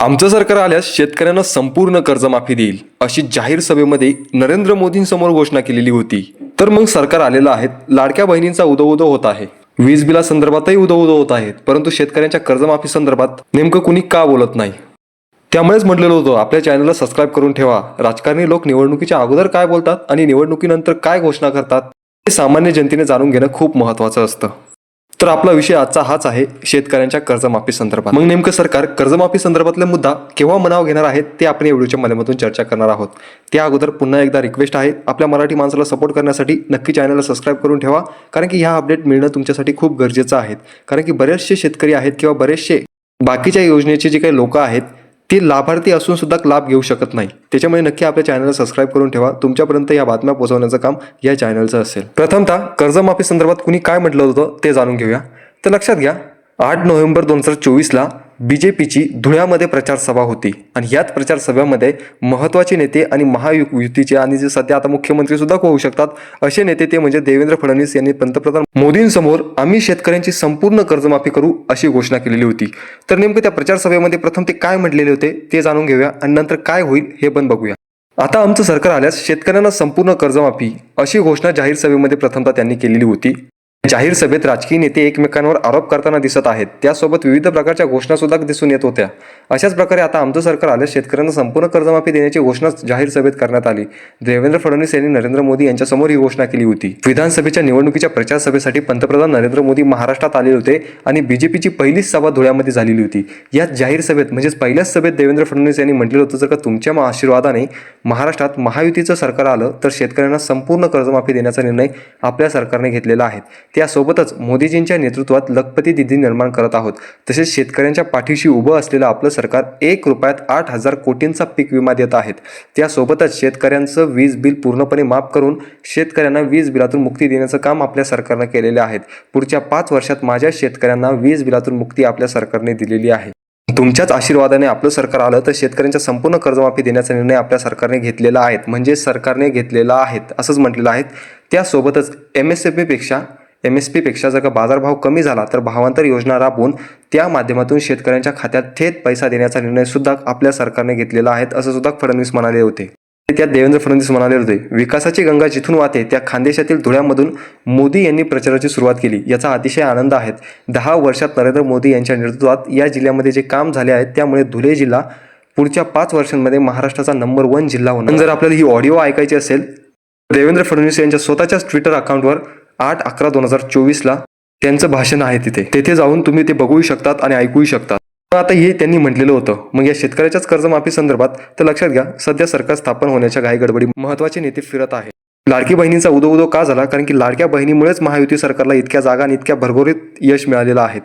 आमचं सरकार आल्यास शेतकऱ्यांना संपूर्ण कर्जमाफी देईल अशी जाहीर सभेमध्ये नरेंद्र मोदींसमोर घोषणा केलेली होती. तर मग सरकार आलेलं आहे लाडक्या बहिणींचा उदोउदो होत आहे. वीज बिला संदर्भातही उदो होत आहेत परंतु शेतकऱ्यांच्या कर्जमाफी संदर्भात नेमकं कुणी का बोलत नाही? त्यामुळेच म्हटलेलं होतं आपल्या चॅनलला सबस्क्राईब करून ठेवा. राजकारणी लोक निवडणुकीच्या अगोदर काय बोलतात आणि निवडणुकीनंतर काय घोषणा करतात हे सामान्य जनतेने जाणून घेणं खूप महत्वाचं असतं. तर आपला विषय आजचा हाच आहे शेतकऱ्यांच्या कर्जमाफी संदर्भात. मग नेमकं सरकार कर्जमाफी संदर्भातला मुद्दा केव्हा मनाव घेणार आहेत ते आपण या व्हिडिओच्या माध्यमातून चर्चा करणार आहोत. त्या अगोदर पुन्हा एकदा रिक्वेस्ट आहे आपल्या मराठी माणसाला सपोर्ट करण्यासाठी नक्की चॅनलला सबस्क्राईब करून ठेवा कारण की ह्या अपडेट मिळणं तुमच्यासाठी खूप गरजेचं आहे. कारण की बरेचसे शेतकरी आहेत किंवा बरेचसे बाकीच्या योजनेचे जे काही लोक आहेत ती लाभार्थी असून सुद्धा लाभ घेऊ शकत नाही. त्याच्यामुळे नक्की आपल्या चॅनलला सबस्क्राईब करून ठेवा. तुमच्यापर्यंत या बातम्या पोहोचवण्याचं काम या चॅनलचं असेल. प्रथमतः कर्जमाफी संदर्भात कुणी काय म्हटलं होतं ते जाणून घेऊया. तर लक्षात घ्या आठ नोव्हेंबर दोन हजार चोवीसला बी जे पीची धुळ्यामध्ये प्रचार सभा होती आणि याच प्रचार सभेमध्ये महत्त्वाचे नेते आणि महायुतीचे आणि जे सध्या आता मुख्यमंत्रीसुद्धा होऊ शकतात असे नेते ते म्हणजे देवेंद्र फडणवीस यांनी पंतप्रधान मोदींसमोर आम्ही शेतकऱ्यांची संपूर्ण कर्जमाफी करू अशी घोषणा केलेली होती. तर नेमकं त्या प्रचार सभेमध्ये प्रथम ते काय म्हटलेले होते ते जाणून घेऊया आणि नंतर काय होईल हे पण बघूया. आता आमचं सरकार आल्यास शेतकऱ्यांना संपूर्ण कर्जमाफी अशी घोषणा जाहीर सभेमध्ये प्रथमतः त्यांनी केलेली होती. जाहीर सभेत राजकीय नेते एकमेकांवर आरोप करताना दिसत आहेत. त्यासोबत विविध प्रकारच्या घोषणा सुद्धा दिसून येत होत्या. अशाच प्रकारे आता आमचं सरकार आल्यास शेतकऱ्यांना संपूर्ण कर्जमाफी देण्याची घोषणा जाहीर सभेत करण्यात आली. देवेंद्र फडणवीस यांनी नरेंद्र मोदी यांच्यासमोर ही घोषणा केली होती. विधानसभेच्या निवडणुकीच्या प्रचार सभेसाठी पंतप्रधान नरेंद्र मोदी महाराष्ट्रात आले होते आणि बीजेपीची पहिलीच सभा धुळ्यामध्ये झालेली होती. याच जाहीर सभेत म्हणजेच पहिल्याच सभेत देवेंद्र फडणवीस यांनी म्हटलेलं होतं जर का तुमच्या आशीर्वादाने महाराष्ट्रात महायुतीचं सरकार आलं तर शेतकऱ्यांना संपूर्ण कर्जमाफी देण्याचा निर्णय आपल्या सरकारने घेतलेला आहे. त्यासोबतच मोदीजींच्या नेतृत्वात लखपती दिदी निर्माण करत आहोत. तसेच शेतकऱ्यांच्या पाठीशी उभं असलेलं आपलं सरकार एक रुपयात आठ हजार कोटींचा पीक विमा देत आहेत. त्यासोबतच शेतकऱ्यांचं वीज बिल पूर्णपणे माफ करून शेतकऱ्यांना वीज बिलातून मुक्ती देण्याचं काम आपल्या सरकारनं केलेले आहेत पुढच्या पाच वर्षात माझ्या शेतकऱ्यांना वीज बिलातून मुक्ती आपल्या सरकारने दिलेली आहे. तुमच्याच आशीर्वादाने आपलं सरकार आलं तर शेतकऱ्यांच्या संपूर्ण कर्जमाफी देण्याचा निर्णय आपल्या सरकारने घेतलेला आहे म्हणजे सरकारने घेतलेला आहे असंच म्हटलेलं आहे. त्यासोबतच एम एस एफ बीपेक्षा एम एस पीपेक्षा जर का बाजारभाव कमी झाला तर भावांतर योजना राबवून त्या माध्यमातून शेतकऱ्यांच्या खात्यात थेट पैसा देण्याचा निर्णयसुद्धा आपल्या सरकारने घेतलेला आहे असं सुद्धा फडणवीस म्हणाले होते. त्यात देवेंद्र फडणवीस म्हणाले होते विकासाची गंगा जिथून वाहते त्या खानदेशातील धुळ्यामधून मोदी यांनी प्रचाराची सुरुवात केली. याचा अतिशय आनंद आहे दहा वर्षात नरेंद्र मोदी यांच्या नेतृत्वात या जिल्ह्यामध्ये जे काम झाले आहे त्यामुळे धुळे जिल्हा पुढच्या पाच वर्षांमध्ये महाराष्ट्राचा नंबर वन जिल्हा होणार. जर आपल्याला ही ऑडिओ ऐकायची असेल देवेंद्र फडणवीस यांच्या स्वतःच्याच ट्विटर अकाउंटवर आठ अकरा दोन हजार चोवीसला त्यांचं भाषण आहे तिथे. तेथे जाऊन तुम्ही ते बघूही शकतात आणि ऐकूही शकतात. पण आता हे त्यांनी म्हटलेलं होतं. मग या शेतकऱ्याच्याच कर्जमाफी संदर्भात तर लक्षात घ्या सध्या सरकार स्थापन होण्याच्या घाई गडबडी महत्त्वाचे नेते फिरत आहे. लाडकी बहिणींचा उदो उदो का झाला? कारण की लाडक्या बहिणीमुळेच महायुती सरकारला इतक्या जागा आणि इतक्या भरभरीत यश मिळालेलं आहे.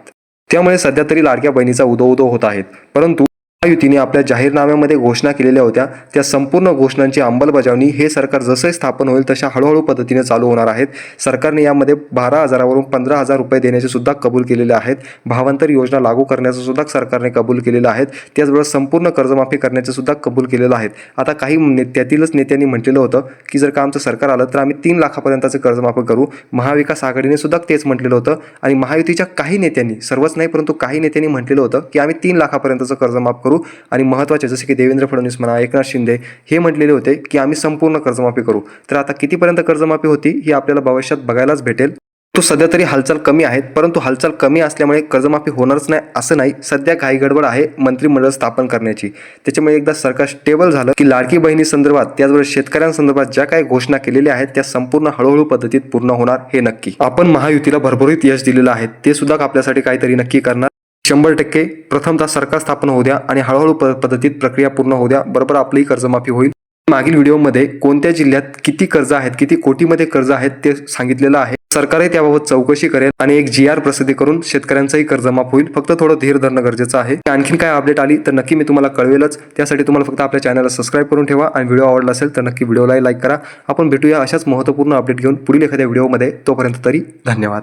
त्यामुळे सध्या तरी लाडक्या बहिणीचा उदो उदो होत आहेत परंतु महायुतीने आपल्या जाहीरनाम्यामध्ये घोषणा केलेल्या होत्या. त्या संपूर्ण घोषणांची अंमलबजावणी हे सरकार जसे स्थापन होईल तशा हळूहळू पद्धतीने चालू होणार आहेत. सरकारने यामध्ये बारा हजारावरून पंधरा हजार रुपये देण्याचे सुद्धा कबूल केलेले आहेत. भावांतर योजना लागू करण्याचं सुद्धा सरकारने कबूल केलेलं आहे त्याचबरोबर संपूर्ण कर्जमाफी करण्याचं सुद्धा कबूल केलेलं आहे आता काही नेत्यातीलच नेत्यांनी म्हटलेलं होतं की जर का आमचं सरकार आलं तर आम्ही तीन लाखापर्यंतचं कर्जमाफी करू. महाविकास आघाडीने सुद्धा तेच म्हटलेलं होतं. आणि महायुतीच्या काही नेत्यांनी सर्वच नाही परंतु काही नेत्यांनी म्हटलेलं होतं की आम्ही तीन लाखापर्यंतचं कर्जमाफ करू. आणि महत्त्वाचे जसे की देवेंद्र फडणवीस म्हणा एकनाथ शिंदे हे म्हटलेले होते की आम्ही संपूर्ण कर्जमाफी करू. तर आता कितीपर्यंत कर्जमाफी होती ही आपल्याला भविष्यात बघायलाच भेटेल. तो सध्या तरी हालचाल कमी आहेत परंतु हालचाल कमी असल्यामुळे कर्जमाफी होणारच नाही असं नाही. सध्या घाई गडबड आहे मंत्रिमंडळ स्थापन करण्याची. त्याच्यामुळे एकदा सरकार स्टेबल झालं की लाडकी बहिणी संदर्भात त्याचबरोबर शेतकऱ्यांसंदर्भात ज्या काही घोषणा केलेल्या आहेत त्या संपूर्ण हळूहळू पद्धतीत पूर्ण होणार हे नक्की. आपण महायुतीला भरभरीत यश दिलेलं आहे ते सुद्धा आपल्यासाठी काहीतरी नक्की करणार. शंभर टक्के. प्रथमतः सरकार स्थापन होऊ द्या आणि हळूहळू प- पद्धतीत प्रक्रिया पूर्ण होऊ द्या. बरोबर आपलीही कर्जमाफी होईल. मागील व्हिडिओमध्ये कोणत्या जिल्ह्यात किती कर्ज आहेत किती कोटीमध्ये कर्ज आहेत ते सांगितलेलं आहे. सरकारही त्याबाबत चौकशी करेल आणि एक जी आर प्रसिद्धी करून शेतकऱ्यांचंही कर्जमाफ होईल. फक्त थोडं धीर धरणं गरजेचं आहे. आणखीन काय अपडेट आली तर नक्की मी तुम्हाला कळवेलच. त्यासाठी तुम्हाला फक्त आपल्या चॅनलला सबस्क्राईब करून ठेवा आणि व्हिडिओ आवडला असेल तर नक्की व्हिडिओला लाईक करा. आपण भेटूया अशाच महत्त्वपूर्ण अपडेट घेऊन पुढील एखाद्या व्हिडिओमध्ये तोपर्यंत तरी धन्यवाद.